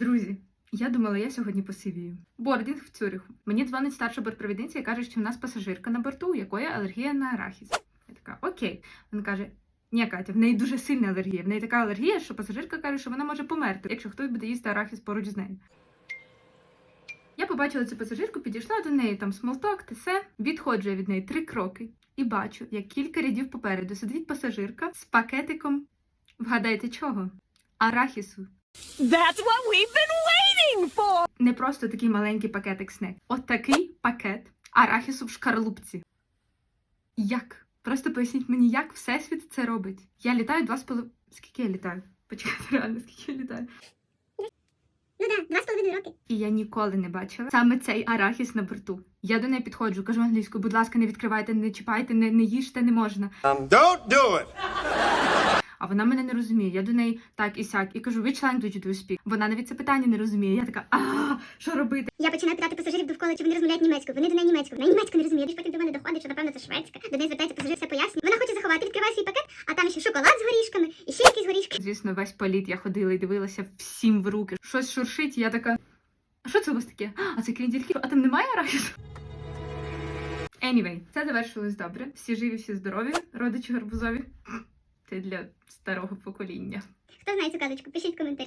Друзі, я думала, я сьогодні посивію. Бордінг в Цюриху. Мені дзвонить старша бортпровідниця і каже, що в нас пасажирка на борту, у якої алергія на арахіс. Я така, окей. Вона каже. Ні, Катя, в неї дуже сильна алергія. В неї така алергія, що пасажирка каже, що вона може померти, якщо хтось буде їсти арахіс поруч з нею. Я побачила цю пасажирку, підійшла до неї там смолток, те все. Відходжу я від неї три кроки і бачу, як кілька рядів попереду сидить пасажирка з пакетиком. Вгадайте чого? Арахісу. That's what we've been waiting for! Не просто такий маленький пакетик снек. От такий пакет арахісу в шкарлупці. Як? Просто поясніть мені, як Всесвіт це робить. Я літаю два з половиною... Скільки я літаю? Почекайте, реально, скільки я літаю. Ну да, два з половиною роки. І я ніколи не бачила саме цей арахіс на борту. Я до неї підходжу, кажу англійською, будь ласка, не відкривайте, не чіпайте, не, не їжте, не можна. Um, don't do it. А вона мене не розуміє. Я до неї так і сяк, і кажу, which language do you speak? Вона навіть це питання не розуміє. Я така, а що робити? Я починаю питати пасажирів довкола, чи вони розмовляють німецькою. Вони до неї німецькою. Вона німецьку не розуміє. Лиш потім до мене доходить, що напевно це шведська. До неї звертається пасажир, все пояснює. Вона хоче заховати, відкриває свій пакет, а там ще шоколад з горішками і ще якісь горішки. Звісно, весь політ я ходила і дивилася всім в руки. Щось шуршить, і я така. А що це у вас таке? А це кріндільки? А там немає арахісу? Anyway, це завершилось добре. Всі живі, всі здорові, родичі гарбузові. Це для старого покоління. Хто знає цю казочку? Пишіть коментарі.